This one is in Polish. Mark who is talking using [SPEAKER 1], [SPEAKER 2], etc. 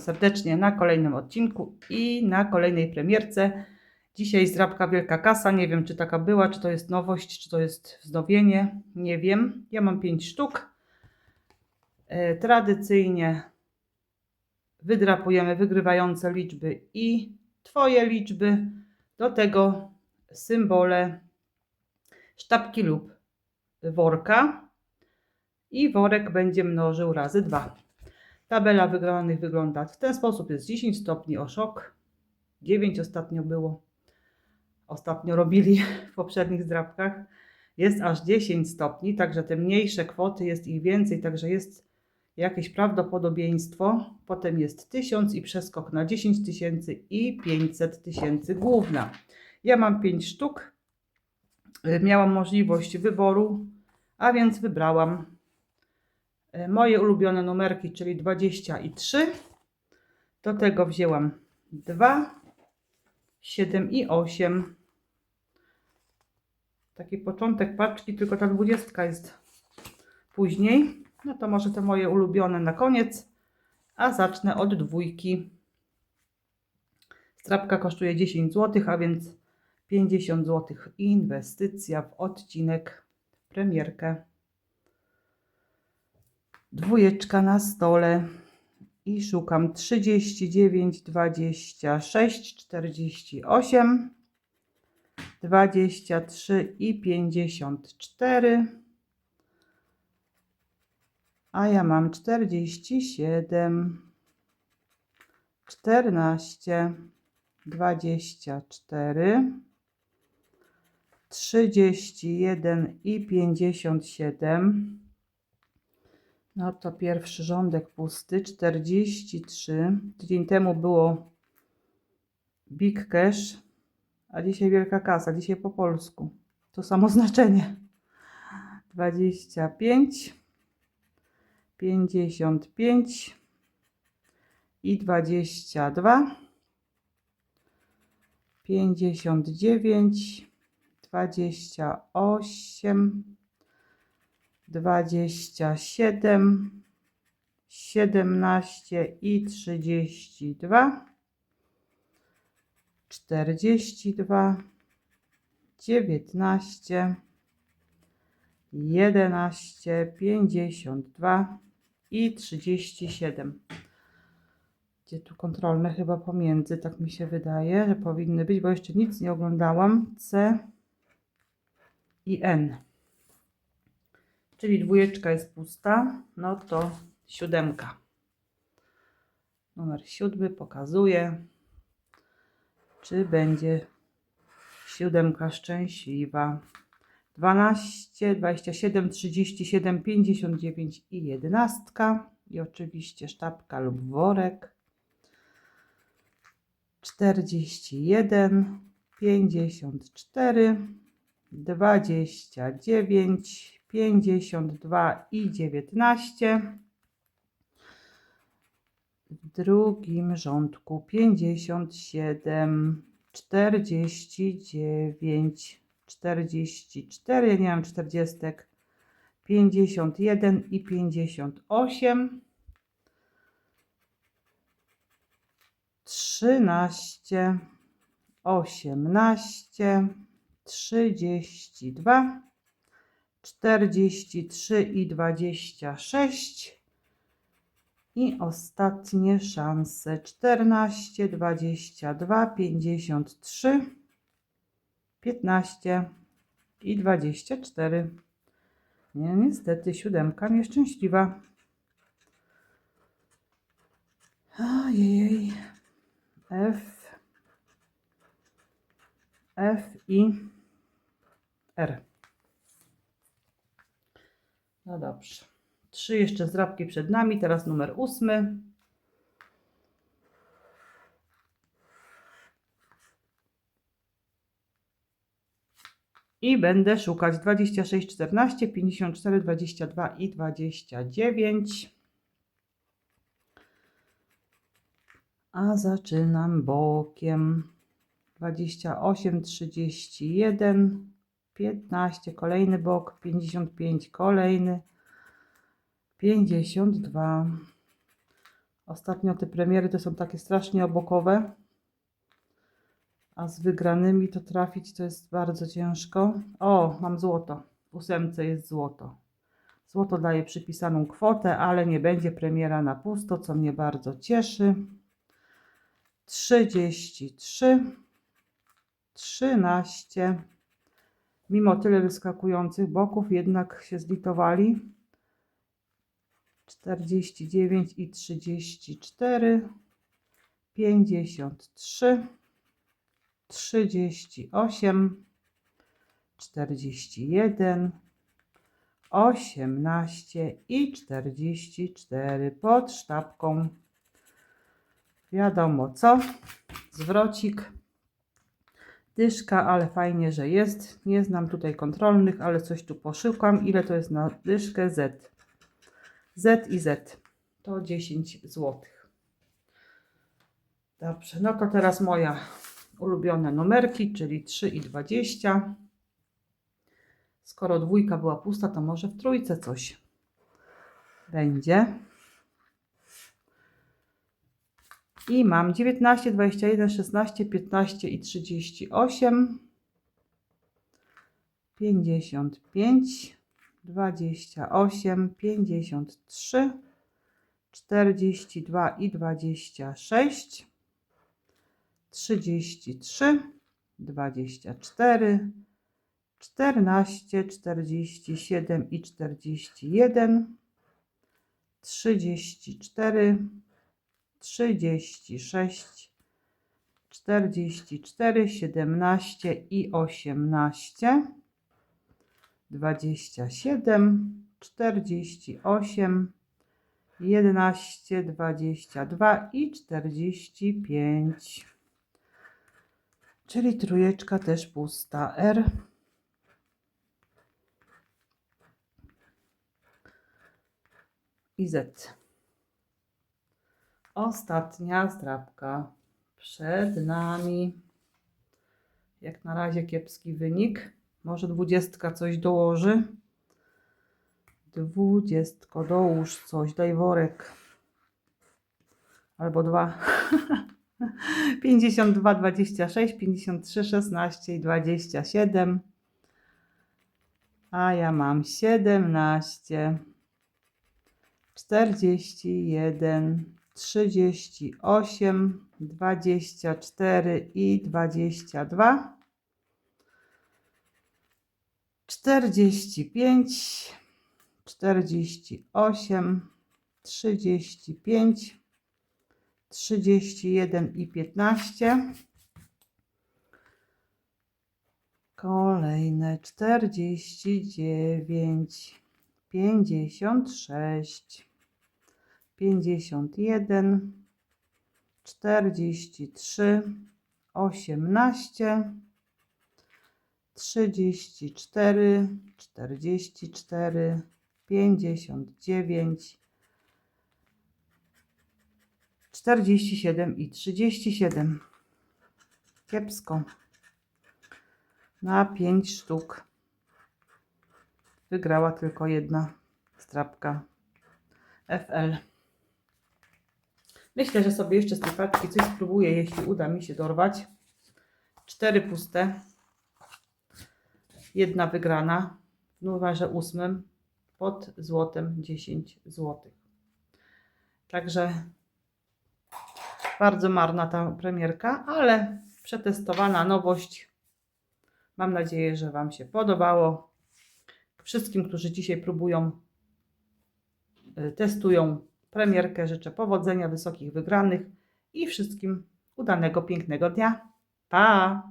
[SPEAKER 1] serdecznie na kolejnym odcinku i na kolejnej premierce. Dzisiaj zdrabka Wielka Kasa. Nie wiem, czy taka była, czy to jest nowość, czy to jest wznowienie. Nie wiem. Ja mam 5 sztuk. E, Tradycyjnie wydrapujemy wygrywające liczby i Twoje liczby. Do tego symbole sztabki lub worka i worek będzie mnożył razy 2. Tabela wygranych wygląda w ten sposób. Jest 10 stopni oszok. 9 ostatnio było. Ostatnio robili w poprzednich zdrabkach. Jest aż 10 stopni, także te mniejsze kwoty jest ich więcej, także jest jakieś prawdopodobieństwo. Potem jest 1000 i przeskok na 10 tysięcy i 500 tysięcy główna. Ja mam 5 sztuk. Miałam możliwość wyboru, a więc wybrałam moje ulubione numerki, czyli 20 i 3. Do tego wzięłam 2, 7 i 8. Taki początek paczki, tylko ta 20 jest później. No to może te moje ulubione na koniec, a zacznę od dwójki. Strapka kosztuje 10 zł, a więc 50 zł inwestycja w odcinek premierkę. Dwójeczka na stole i szukam 39, 26, 48, 23 i 54. A ja mam 47, 14, 24, 31 i 57. No to pierwszy rządek pusty, 43. Tydzień temu było Big Cash, a dzisiaj Wielka Kasa, dzisiaj po polsku. To samo znaczenie. 25, 55 i 22, 59, 28, 27, 17 i 32, 42, 19, 11, 52 i 37. Gdzie tu kontrolne chyba pomiędzy, tak mi się wydaje, że powinny być, bo jeszcze nic nie oglądałam. C i N. Czyli dwójeczka jest pusta, no to siódemka. Numer siódmy pokazuje, czy będzie siódemka szczęśliwa. 12, 27, 37, 59 i 11. I oczywiście sztabka lub worek. 41, 54, 29, 52 i 19. W drugim rządku 57, 49, 44, ja nie mam 40, 51 i 58. 13, 18, 32, 43 i 26. I ostatnie szanse 14, 22, 53, 15 i 24. Nie, niestety siódemka nieszczęśliwa. Ojej. F, F i R. No dobrze. Trzy jeszcze zdrabki przed nami. Teraz numer ósmy. I będę szukać 26, 14, 54, 22 i 29. A zaczynam bokiem. 28, 31, 15, kolejny bok, 55, kolejny, 52, Ostatnio te premiery to są takie strasznie obokowe. A z wygranymi to trafić to jest bardzo ciężko. O, mam złoto. W ósemce jest złoto. Złoto daje przypisaną kwotę, ale nie będzie premiera na pusto, co mnie bardzo cieszy. 33, 13. Mimo tyle wyskakujących boków, jednak się zlitowali. 49 i 34, 53, 38, 41, 18 i 44 pod sztabką. Wiadomo co, zwrocik, dyszka, ale fajnie, że jest. Nie znam tutaj kontrolnych, ale coś tu poszukam. Ile to jest na dyszkę Z? Z i Z to 10 zł. Dobrze, no to teraz moja ulubione numerki, czyli 3 i 20. Skoro dwójka była pusta, to może w trójce coś będzie. I mam 19, 21, 16, 15 i 38. 55, 28, 53, 42 i 26, 33, 24, 14, 47 i 41, 34, 36, 44, 17 i 18, 27, 48, 11, 22 i 45. Czyli trójeczka też pusta. R. I Z. Ostatnia zdrabka przed nami. Jak na razie kiepski wynik. Może dwudziestka coś dołoży. Dwudziestko, dołóż coś, daj worek. Albo dwa. 52, 26, 53, 16 i 27. A ja mam 17, 41, 38, 24 i 22. 45, 48, 35, 31 i 15. Kolejne 49, 56, 51, 43, 18, 34, 44, 59, 47 i 37. Kiepsko. Na 5 sztuk wygrała tylko jedna strapka FL. Myślę, że sobie jeszcze z tej paczki coś spróbuję, jeśli uda mi się dorwać. Cztery puste. Jedna wygrana w numerze ósmym pod złotem 10 zł. Także bardzo marna ta premierka, ale przetestowana nowość. Mam nadzieję, że Wam się podobało. Wszystkim, którzy dzisiaj próbują, y, testują premierkę, życzę powodzenia, wysokich wygranych i wszystkim udanego, pięknego dnia. Pa!